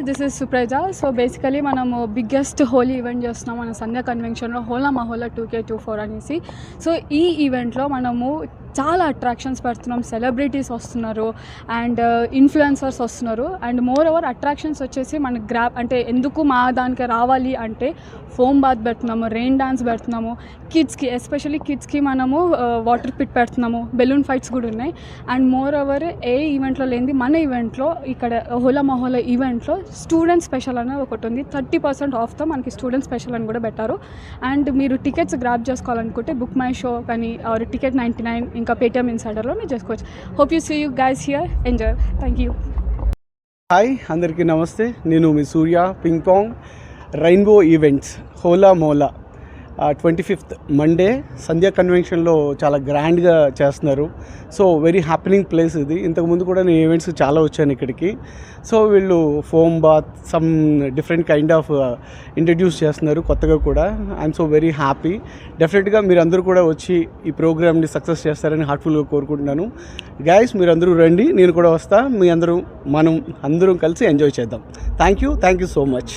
This is Supraja so basically మనము biggest Holi event చేస్తున్నాం. మన Sandhya కన్వెన్షన్లో Hola Mahola two K two four అనేసి. So ఈ ఈవెంట్లో మనము చాలా అట్రాక్షన్స్ పెడుతున్నాం. సెలబ్రిటీస్ వస్తున్నారు అండ్ ఇన్ఫ్లుయెన్సర్స్ uh, వస్తున్నారు. అండ్ మోర్ ఓవర్ అట్రాక్షన్స్ వచ్చేసి మన గ్రాప్ అంటే ఎందుకు మా దానికి రావాలి అంటే ఫోమ్ బాత్ పెడుతున్నాము రెయిన్ డాన్స్ పెడుతున్నాము. కిడ్స్కి ఎస్పెషల్లీ కిడ్స్కి మనము uh, వాటర్ పిట్ పెడుతున్నాము. బెలూన్ ఫైట్స్ కూడా ఉన్నాయి. అండ్ మోర్ ఓవర్ ఏ ఈవెంట్లో లేనిది మన ఈవెంట్లో ఇక్కడ హోలా మహోలా ఈవెంట్లో స్టూడెంట్ స్పెషల్ అనేది ఒకటి ఉంది. థర్టీ పర్సెంట్ ఆఫ్తో మనకి స్టూడెంట్ స్పెషల్ అని కూడా పెట్టారు. అండ్ మీరు టికెట్స్ గ్రాప్ చేసుకోవాలనుకుంటే బుక్ మై షో కానీ ఆర్ టికెట్ నైంటీ నైన్ ఇంకా పేటిఎం ఇన్సైడర్లో మీరు చేసుకోవచ్చు. Hope you see you guys here enjoy thank you hi అందరికీ నమస్తే. నేను మీ Surya. Ping pong rainbow events hola mola twenty fifth Monday Sandhya కన్వెన్షన్లో చాలా గ్రాండ్గా చేస్తున్నారు. సో వెరీ హ్యాపెనింగ్ ప్లేస్ ఇది. ఇంతకుముందు కూడా నేను ఈవెంట్స్ చాలా వచ్చాను ఇక్కడికి. సో వీళ్ళు foam bath some different kind of introduce చేస్తున్నారు కొత్తగా కూడా. ఐఎమ్ సో వెరీ హ్యాపీ డెఫినెట్గా మీరు అందరూ కూడా వచ్చి ఈ ప్రోగ్రామ్ని సక్సెస్ చేస్తారని హార్ట్ఫుల్గా కోరుకుంటున్నాను. గైస్ మీరు అందరూ రండి. నేను కూడా వస్తా. మీ అందరూ మనం అందరం కలిసి ఎంజాయ్ చేద్దాం. Thank you thank you so much